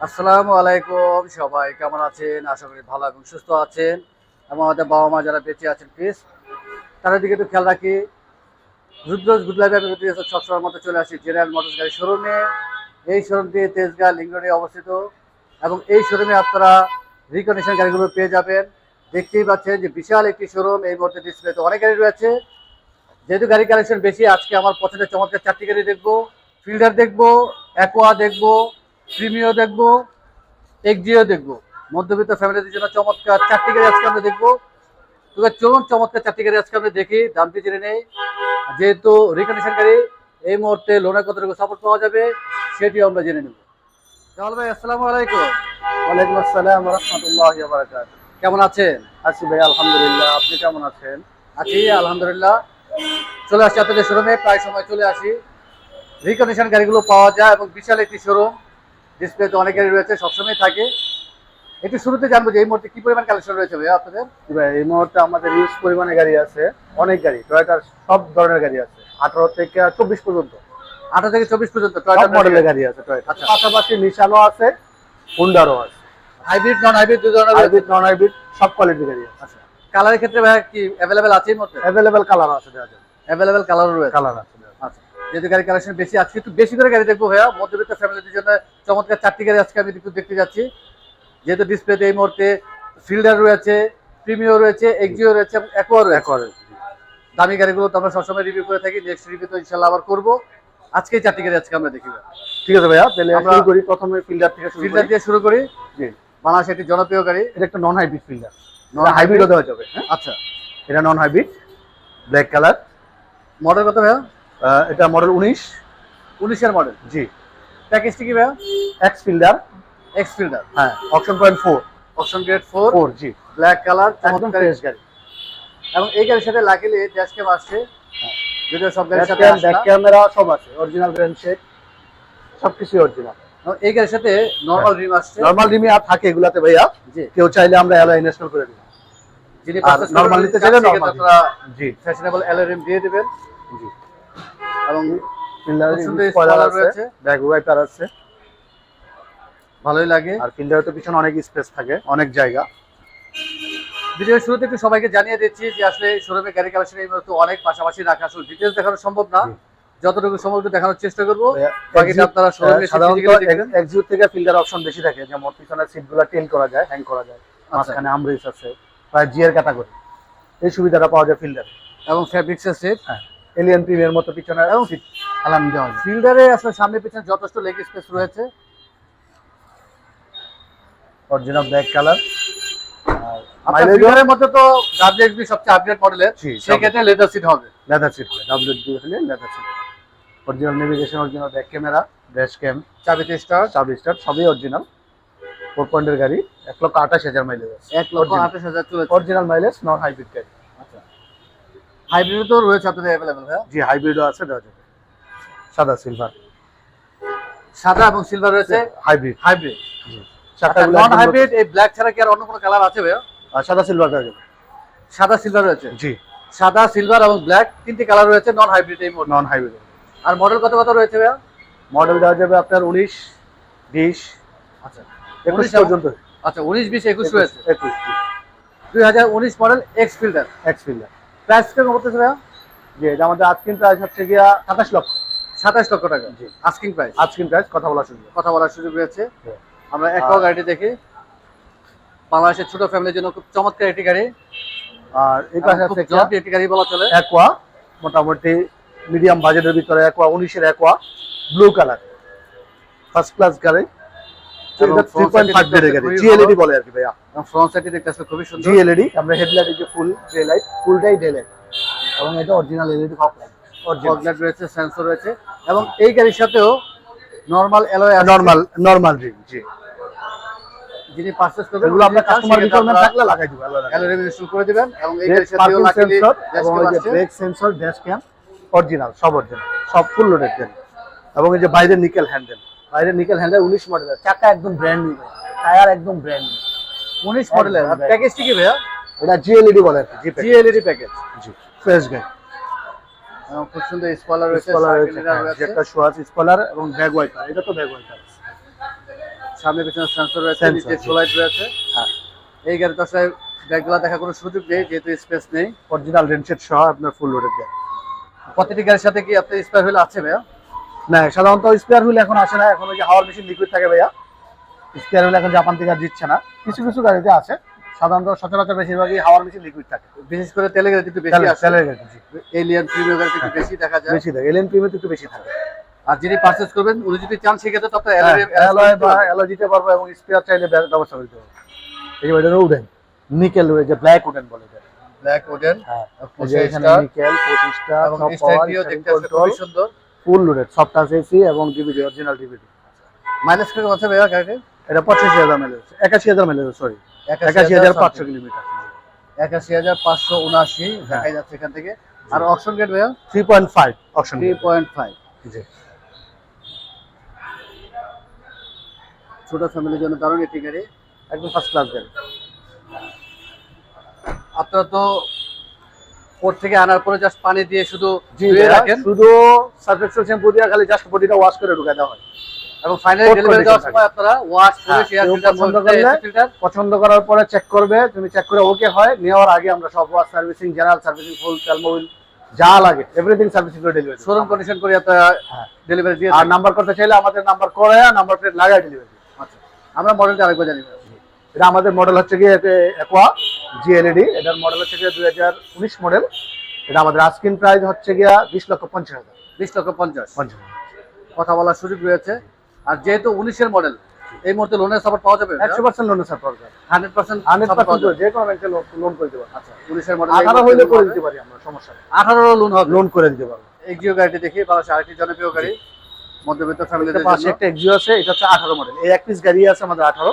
আসসালামু আলাইকুম সবাই, কেমন আছেন? আশা করি ভালো এবং সুস্থ আছেন। এবং আমাদের বাবা মা যারা বেঁচে আছেন প্লিজ তাদের দিকে একটু খেয়াল রাখি। রুদ্রজ আমি রুদ্র মতো চলে আসি জেনারেল মোটরস গাড়ি শোরুমে এই শোরুমটি তেজগাঁ লিঙ্গনে অবস্থিত। এবং এই শোরুমে আপনারা রিকন্ডিশন গাড়িগুলো পেয়ে যাবেন। দেখতেই পাচ্ছেন যে বিশাল একটি শোরুম এই মুহূর্তে ডিসপ্লেতে অনেক গাড়ি রয়েছে। যেহেতু গাড়ি কালেকশন বেশি, আজকে আমার পছন্দের চমৎকার চারটি গাড়ি দেখব। ফিল্ডার দেখব অ্যাকোয়া দেখব প্রিমিও দেখব এক্সিও দেখব। মধ্যবিত্ত ফ্যামিলিদের জন্য চমৎকার চারটি গাড়ি আজকে আমরা দেখব। চলুন চমৎকার চারটি গাড়ি আজকে আমরা দেখি দামটি জেনে নেই। যেহেতু রিকন্ডিশন গাড়ি এই মুহূর্তে লোনের কতটুকু সাপোর্ট পাওয়া যাবে সেটিও আমরা জেনে নেব। জামাল ভাই আসসালামু আলাইকুম। ওয়ালাইকুম আসসালাম রহমতুল্লাহ বারাকাত কেমন আছেন? আছি ভাই আলহামদুলিল্লাহ। আপনি কেমন আছেন? আছি আলহামদুলিল্লাহ। চলে আসছি আপনাদের শোরুমে প্রায় সময় চলে আসি। রিকন্ডিশন গাড়িগুলো পাওয়া যায় এবং বিশাল একটি শোরুম ডিসপ্লেতে অনেক গাড়ি রয়েছে সবসময় থাকে। একটু শুরুতে জানব যে এই মুহূর্তে কি পরিমাণ কালেকশন রয়েছে ভাইয়া আপনাদের? ভাই এই মুহূর্তে আমাদের ইউজ পরিমাণে গাড়ি আছে অনেক গাড়ি টয়োটার সব ধরনের গাড়ি আছে আঠারো থেকে চব্বিশ পর্যন্ত। আঠারো থেকে চব্বিশ পর্যন্ত সব মডেলের গাড়ি আছে টয়োটা আচ্ছা। পাশাপাশি নিশানও আছে হুন্ডারও আছে। হাইব্রিড নন হাইব্রিড দুই ধরনের হাইব্রিড নন হাইব্রিড সব কোয়ালিটির গাড়ি আছে। আচ্ছা। কালারের ক্ষেত্রে ভাইয়া কি অ্যাভেলেবেল আছে এই মুহূর্তে? অ্যাভেলেবেল কালার আছে দেওয়া যাবে। অ্যাভেলেবেল কালার রয়েছে। কালার আছে। আচ্ছা যেহেতু গাড়ি কালেকশন বেশি আজকে একটু বেশি করে গাড়ি দেখব ভাইয়া। মধ্যবিত্ত ফ্যামিলিদের জন্য চমৎকার চারটি গাড়ি আজকে আমি একটু দেখতে যাচ্ছি। যেহেতু ডিসপ্লেতে এই মুহূর্তে ফিল্ডার রয়েছে প্রিমিও রয়েছে এক্সিও রয়েছে এবং অ্যাকোয়া রয়েছে। দামি গাড়িগুলো তো আমরা সবসময় রিভিউ করে থাকি। নেক্সট রিভিউ তো ইনশাল্লাহ আবার করব। আজকে চারটি গাড়ি আজকে আমরা দেখি ঠিক আছে ভাইয়া তাহলে আমরা- শুরু করি প্রথমে ফিল্ডার থেকে ফিল্ডার দিয়ে শুরু করি। জি। বাংলাদেশ একটি জনপ্রিয় গাড়ি। এটা একটা নন হাইব্রিড ফিল্ডার Non-hybrid? হাইব্রিডও দেওয়া যাবে হ্যাঁ? আচ্ছা। এটা non hybrid black colour model কত ভাইয়া? এটা মডেল উনিশ। উনিশের মডেল জি। প্যাকেজটি কি ভাইয়া? এক্স ফিল্ডার এক্স ফিল্ডার হ্যাঁ option point four option grade four four জি। ব্ল্যাক কালার একদম ফ্রেশ গাড়ি এবং এই গাড়ির সাথে লাকিলি ড্যাশ ক্যাম আসছে। হ্যাঁ। যদিও সব গাড়ির সাথে ব্যাক ক্যামেরা সব আছে। অরিজিনাল ব্র্যান্ড শেড সবকিছু অরিজিনাল এই গাড়ির সাথে নর্মাল রিম আসছে। নরমাল রিমি আর থাকে এগুলাতে ভাইয়া। জি। কেউ চাইলে আমরা অ্যালয় ইনস্টল করে দিই যিনি করবেন, নিতে চাইলে আপনারা জি। ফ্যাশনেবল অ্যালোরিম দিয়ে দিবেন। জি। এবং ফিল্ডার খুব সুন্দর স্পয়লার spoiler আছে রয়েছে। ব্যাক ওয়াইপার আছে। ভালোই লাগে। আর ফিল্ডারে তো পিছনে অনেক স্পেস থাকে অনেক জায়গা। ভিডিওর শুরুতে একটু সবাইকে জানিয়ে দিচ্ছি যে আসলে শোরুমে গাড়ি কালেকশন এই মুহূর্তে অনেক পাশাপাশি রাখা আসলে ডিটেলস দেখানো সম্ভব না। যতটুকু সম্ভব দেখানোর চেষ্টা করব। ভাইয়া, বাকিটা exit- আপনারা শোরুমে সাধারণত physically থেকে ফিল্ডার অপশন বেশি থাকে যেমন সিটগুলো করা যায় হ্যাং করা যায় আচ্ছা। মাঝখানে আমরেস আছে প্রায় জিয়ার ক্যাটাগরি এই সুবিধাটা পাওয়া যায় ফিল্ডারে এবং হ্যাঁ। এলিয়ান প্রিমিয়ার মতো পিছনে এবং আলাম দেওয়া যায় ফিল্ডারে আসলে সামনে পিছনে যথেষ্ট লেগ স্পেস রয়েছে। অরিজিনাল ব্ল্যাক কালার মধ্যে তো ডাব্লিউএক্সবি সবচেয়ে আপডেট মডেলের লেদার সিট হবে। লেদার সিট হলে leather seat original navigation original back camera dash cam চাবিতে star চাবি স্টার সবই অরিজিনাল ফোর পয়েন্টের গাড়ি এক লক্ষ আঠাশ হাজার মাইলেজ আছে এক লক্ষ আঠাশ হাজার চলেছে। অরিজিনাল মাইলেজ নন হাইব্রিড গাড়ি হাইব্রিড তো রয়েছে আপনাদের অ্যাভেলেবেল হ্যাঁ জি হাইব্রিডও আছে দেওয়া যাবে। সাদা সিলভার সাদা এবং সিলভার রয়েছে? হাইব্রিড। হাইব্রিড। জি। নন হাইব্রিড এই ব্ল্যাক ছাড়া কি আর অন্য কোনো কালার আছে ভাইয়া? আর সাদা সিলভার দেওয়া যাবে। সাদা সিলভার রয়েছে? জি। সাদা সিলভার এবং ব্ল্যাক তিনটি কালার রয়েছে নন হাইব্রিড এই মডেল নন হাইব্রিড আর মডেল কত কত রয়েছে ভাইয়া? মডেল দেওয়া যাবে আপনার উনিশ বিশ। আচ্ছা। একুশ পর্যন্ত। আচ্ছা উনিশ বিশ একুশ রয়েছে। একুশ দুই হাজার উনিশ model X Fielder X Fielder price কেমন করতেছে ভাইয়া? জি এটা আমাদের আজকিন প্রাইস হচ্ছে গিয়া সাতাশ লক্ষ। সাতাশ লক্ষ টাকা? জি। আস্কিং প্রাইস আজকিন প্রাইস কথা বলা শুনবে কথা বলার সুযোগ রয়েছে। আমরা একও গাড়িটি দেখি। বাংলাদেশের ছোট ফ্যামিলির জন্য খুব চমৎকার একটি গাড়ি। আর এই পাশে আছে একটা একটি গাড়ি বলা চলে। অ্যাকোয়া মোটামুটি মিডিয়াম বাজেটের ভিতরে অ্যাকোয়া উনিশের Aqua blue colour first class গাড়ি। এবং three front point side five এ ডের দেখতে গাড়ি জিএলইডি বলে আর কি ভাইয়া। ফ্রন্ট সাইডটি দেখতে আসলে খুবই সুন্দর। জিএলইডি আমরা হেডলাইট যে ফুল ডে লাইট ফুলটাই ডে লাইট এবং এটা original LED fog light original fog light রয়েছে সেন্সর রয়েছে। এবং এই গাড়ির সাথেও normal alloy normal normal ring জি। যিনি পারচেজ করবেন এগুলো আপনার কাস্টমার রিকোয়ারমেন্ট থাকলে লাগাই দিব অ্যালয় ইনস্টল করে দিবেন। এবং এই গাড়ির সাথেও পার্কিং এবং ওই যে brake sensor dash cam original সব অরিজিনাল সব ফুল লোডেড গাড়ি এবং এই যে বাইরে নিকেল হ্যান্ডেল বাইরে নিকেল হ্যান্ডেল উনিশ মডেলের চাকা একদম ব্র্যান্ড নিউ টায়ার একদম ব্র্যান্ড নিউ উনিশ মডেলের আর প্যাকেজটি কি ভাইয়া? এটা জিএলইডি বলে আর জি জিএলইডি প্যাকেজ জি ফ্রেশ গাড়ি খুব সুন্দর স্পলার রয়েছে সার্কেল রয়েছে লিডার হ্যাঁ, একটা শো আছে স্পলার এবং ব্যাগ ওয়াইপার এটা তো ব্যাগ ওয়াইপার সামনে পিছনে সেন্সর রয়েছে নিচে সোলাইট রয়েছে। হ্যাঁ। এই গাড়িতে আসলে ব্যাগগুলো দেখার কোনো সুযোগ নেই যেহেতু স্পেস নেই। অরিজিনাল রেনশেড সহ আপনার ফুল লোডেড গাড়ি প্রতিটি গাড়ির সাথে কি আপনার স্পেয়ার হুইল আছে ভাইয়া? না সাধারণত স্পেয়ার হুইল এখন আসে না এখন ওই যে হাওয়ার মেশিন লিকুইড থাকে ভাইয়া। স্পেয়ার হুইল এখন জাপান থেকে আর দিচ্ছে না। কিছু কিছু গাড়িতে আছে সাধারণত সচরাচর বেশিরভাগই হাওয়ার মেশিন লিকুইড থাকে। বিশেষ করে তেলের গাড়িতে একটু বেশি আসে তেলের গাড়ি এলিয়ান প্রিমিয়াম গাড়িতে একটু বেশি দেখা যায়। বেশি থাকে এলএন প্রিমিয়াম একটু বেশি থাকে। আর যিনি পারচেজ করবেন উনি যদি চান সেক্ষেত্রে তো আপনার alloy- অ্যালয় বা অ্যালয় দিতে পারব এবং স্পেয়ার চাইলে ব্যবস্থা করতে পারব। এই যে উডেন। নিকেল যে ব্ল্যাক উডেন বলে ব্ল্যাক উডেন হ্যাঁ নিকেল পঁচিশটা এবং সব পাওয়ার দেখতে খুবই সুন্দর। ফুল লোডেড সব টাচ এসি এবং ডিভিডি অরিজিনাল ডিভিডি মাইলেজ আছে ভাইয়া এটা পঁচাশি হাজার মাইলেজ একাশি হাজার মাইলেজ সরি একাশি হাজার পাঁচশো কিলোমিটার। একাশি হাজার পাঁচশো উনআশি দেখা যাচ্ছে এখান থেকে। আর অপশন গেট ভাইয়া? Three point five option three point five জি। ছোট ফ্যামিলির জন্য দারুণ একটি গাড়ি। একদম ফার্স্ট ক্লাস গাড়ি। আপনারা তো থেকে আনার পরে জাস্ট পানি দিয়ে শুধু ধুয়ে রাখেন। শুধু শ্যাম্পু দিয়ে খালি জাস্ট বডিটা ওয়াশ করে ঢুকে দেওয়া হয়। এবং ফাইনালি ডেলিভারি দেওয়ার সময় আপনারা ওয়াশ করে হ্যাঁ, শেয়ার ফিল্টার পছন্দ করলে পছন্দ করার পরে চেক করবে তুমি চেক করে ওকে হয় নেওয়ার আগে আমরা সব wash servicing general servicing full তেলমোবিল যা লাগে এভরিথিং সার্ভিসিং করে ডেলিভারি শোরুম কন্ডিশন করে আপনারা হ্যাঁ। ডেলিভারি দিয়ে আর নাম্বার করতে চাইলে আমাদের নাম্বার করে নাম্বার প্লেট লাগাই ডেলিভারি আচ্ছা। আমরা মডেলটা আরেকবার জানি। এটা আমাদের মডেল হচ্ছে গিয়ে একোয়া জিএলইডি এটার মডেল হচ্ছে গিয়ে দুই হাজার উনিশ মডেল এটা আমাদের আস্কিন প্রাইস হচ্ছে গিয়া বিশ লক্ষ পঞ্চাশ হাজার। বিশ লক্ষ পঞ্চাশ। পঞ্চাশ কথা বলার সুযোগ রয়েছে। আর যেহেতু উনিশের মডেল এই মুহূর্তে লোনের সাপোর্ট পাওয়া যাবে? একশো পার্সেন্ট লোনের সাপোর্ট পাওয়া যাবে। হান্ড্রেড পার্সেন্ট হান্ড্রেড পার্সেন্ট যে কোনো ব্যাংকে লোন করে দেবো আচ্ছা উনিশের মডেল আঠারো হইলে করে দিতে পারি আমরা সমস্যা আঠারো লোন হবে। লোন করে দিতে পারব। এক্সিও গাড়িটি দেখি বাংলাদেশ আরেকটি জনপ্রিয় গাড়ি মধ্যবিত্ত ফ্যামিলিদের পাশে একটা এক্সিও আছে এটা হচ্ছে আঠারো মডেল এই এক পিস গাড়ি আছে আমাদের আঠারো।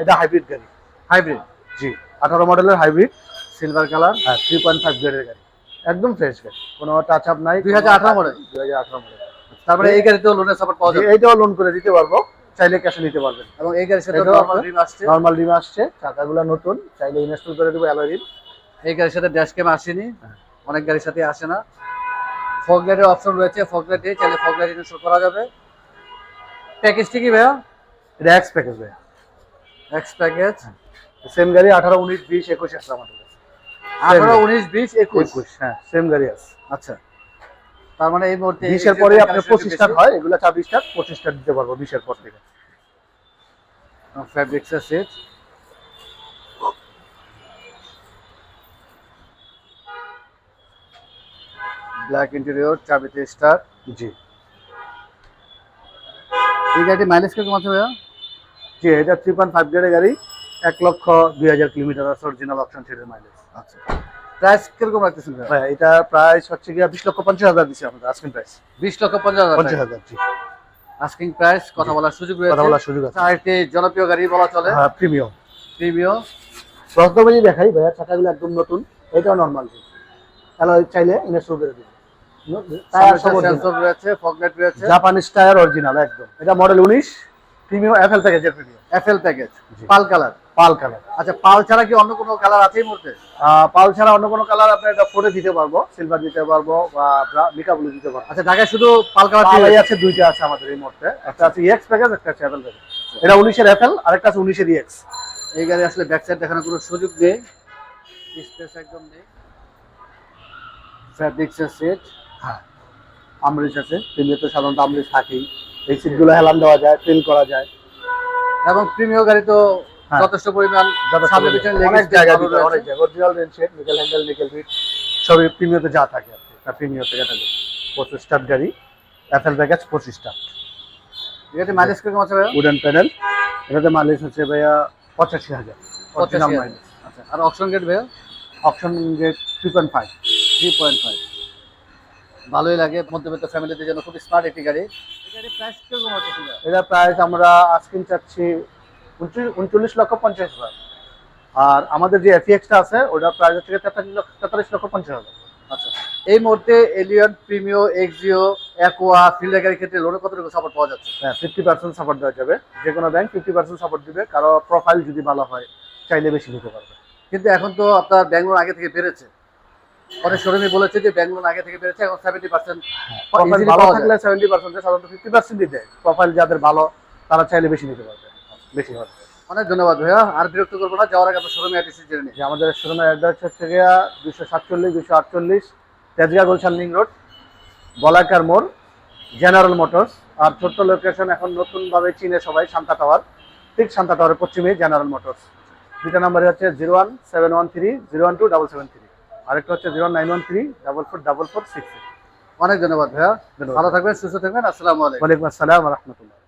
এটা হাইব্রিড গাড়ি। হাইব্রিড জি আঠারো মডেলের হাইব্রিড সিলভার কালার হ্যাঁ। থ্রি পয়েন্ট ফাইভ গ্রেডের গাড়ি। একদম ফ্রেশ গাড়ি কোনো টাচ আপ নাই। 2018 model? দুই হাজার আঠারো মডেল তারপরে এই গাড়িতেও লোনের সাপোর্ট পাওয়া যাবে? এইটাও লোন করে দিতে পারব চাইলে ক্যাশে নিতে পারবেন। এবং এই গাড়ির সাথে নরমাল রিম আসছে? নর্মাল ডিম আসছে চাকাগুলো নতুন চাইলে ইনস্টল করে দেবো অ্যালোরিম এই গাড়ির সাথে ড্যাশ ক্যাম আসেনি হ্যাঁ। অনেক গাড়ির সাথে আসে না। ফগ লাইটের অপশন রয়েছে ফগ লাইট দিয়ে চাইলে ফগ লাইট ইনস্টল করা যাবে। প্যাকেজটি কি ভাইয়া? এটা এক্স প্যাকেজ ভাই এক্স প্যাকেজ সেম গাড়ি আঠারো উনিশ বিশ একুশ আছে আমাদের কাছে। আঠারো উনিশ বিশ একুশ। একুশ হ্যাঁ সেম গাড়ি আছে। আচ্ছা। তার মানে এই মুহূর্তে বিশের পরে আপনার পঁচিশ একটু হয় এগুলো ছাব্বিশ স্টার পঁচিশ স্টার দিতে পারব বিশের পর থেকে। ফ্যাব্রিক্সের সিট ব্ল্যাক ইন্টেরিয়র চাবিতে স্টার জি। এই গাড়িটি মাইলেজ কীরকম আছে ভাইয়া? জি এটা থ্রি পয়েন্ট ফাইভ গ্রেডের গাড়ি এক লক্ষ দুই হাজার কিলোমিটার আছে অরিজিনাল অপশন থ্রির মাইলেজ আচ্ছা। প্রাইস কীরকম রাখতেছেন ভাই এটা প্রাইস হচ্ছে গিয়ে বিশ লক্ষ পঞ্চাশ হাজার দিচ্ছি আমাদের আস্কিং প্রাইস বিশ লক্ষ পঞ্চাশ পঞ্চাশ হাজার হাজার জি। আস্কিং প্রাইস কথা বলার সুযোগ কথা রয়েছে বলার সুযোগ আছে। আরেকটি জনপ্রিয় গাড়ি বলা চলে। হ্যাঁ প্রিমিয়াম প্রিমিয়াম প্রথমে যদি দেখাই ভাইয়া চাকাগুলো একদম নতুন। এটাও নর্মাল তাহলে চাইলে ইনস্টল করে দিবো। টায়ার সব রয়েছে রয়েছে। জাপানিজ টায়ার অরিজিনাল একদম। এটা মডেল উনিশ। প্রিমিয়াম এফএল প্যাকেজের premium FL package pearl colour pearl colour আচ্ছা পাল ছাড়া কি অন্য কোনো কালার আছে এই মুহূর্তে? পাল ছাড়া অন্য কোনো কালার আপনি এটা ফোরে দিতে পারব সিলভার দিতে পারব বা মিকা ব্লু দিতে পারব। আচ্ছা ঢাকায় শুধু পাল কালার আছে দুইটা আছে আমাদের এই মুহূর্তে। একটা আছে ইএক্স প্যাকেজ একটা আছে এফএল প্যাকেজ এটা উনিশের এফএল আর একটা আছে উনিশের ইএক্স এই গাড়ি আসলে ব্যাক সাইড দেখানোর কোনো সুযোগ নেই। স্পেস একদম নেই। ফ্যাব্রিক্সের সেট হ্যাঁ। আমরিচ আছে প্রিমিয়ার তো সাধারণত আমরিচ থাকেই। এই সিটগুলো হেলান দেওয়া যায় ফিল করা যায়। এবং প্রিমিয়ার গাড়ি তো হ্যাঁ। যথেষ্ট পরিমাণ সামনে। পিছনে অনেক জায়গা অনেক জায়গা original rain shade nickel handle nickel fit সবই প্রিমিয়াতে যা থাকে আর কি। প্রিমিয়ার থেকে থাকে। পঁচিশ স্টার গাড়ি এফএল প্যাকেজ পঁচিশ স্টার এটাতে মাইলেজ কীরকম আছে ভাইয়া? উডেন প্যানেল এটাতে মাইলেজ হচ্ছে ভাইয়া পঁচাশি হাজার। পঁচাশি মাইলেজ আচ্ছা আর অপশন গেট ভাইয়া? Option gate three point five three point five ভালোই লাগে মধ্যবিত্ত ফ্যামিলিদের জন্য খুব স্মার্ট একটি গাড়ি? এটা প্রাইস আমরা আজকিন চাচ্ছি উনচল্লিশ লক্ষ পঞ্চাশ হাজার। আর আমাদের যে এফিএক্সটা আছে ওটার প্রাইস হচ্ছে তেতাল্লিশ লক্ষ তেতাল্লিশ লক্ষ পঞ্চাশ হাজার। আচ্ছা। এই মুহূর্তে Allion Premio Axio Aqua Fielder গাড়ির ক্ষেত্রে লোনের কতটুকু সাপোর্ট পাওয়া যাচ্ছে? হ্যাঁ ফিফটি পার্সেন্ট সাপোর্ট দেওয়া যাবে। যে কোনো ব্যাংক ফিফটি পার্সেন্ট সাপোর্ট দিবে। কারও প্রোফাইল যদি ভালো হয় চাইলে বেশি নিতে পারবে। কিন্তু এখন তো আপনার ব্যাঙ্গলোর আগে থেকে বেড়েছে শোরুমে বলেছে যে ব্যাঙ্গলোর আগে থেকে বেড়েছে এখন সেভেন্টি পার্সেন্ট প্রোফাইল ভালো থাকলে সেভেন্টি পার্সেন্ট সাধারণত ফিফটি পার্সেন্টই দেয়। প্রোফাইল যাদের ভালো তারা চাইলে বেশি নিতে পারবে। বেশি হবে। অনেক ধন্যবাদ ভাইয়া। আর বিরক্ত করব না যাওয়ার আগে আপনার শোরুমে অ্যাড্রেস জেনে নিই। আমাদের শোরুমের অ্যাড্রেস হচ্ছে গিয়া দুশো সাতচল্লিশ দুশো আটচল্লিশ তেজগা গুলশান লিং রোড বলাকার মোড় জেনারেল মোটরস। আর ছোট্ট লোকেশন এখন নতুনভাবে চিনে সবাই শান্তা টাওয়ার। ঠিক শান্তা টাওয়ারের পশ্চিমে জেনারেল মোটরস। দুইটা নাম্বারই হচ্ছে zero one seven one three zero one two double seven three. আরেকটা হচ্ছে zero nine one three double four double four six অনেক ধন্যবাদ ভাইয়া। ভালো থাকবেন সুস্থ থাকবেন। আসসালামু আলাইকুম। ওয়ালাইকুম আসসালাম রহমতুল্লাহ।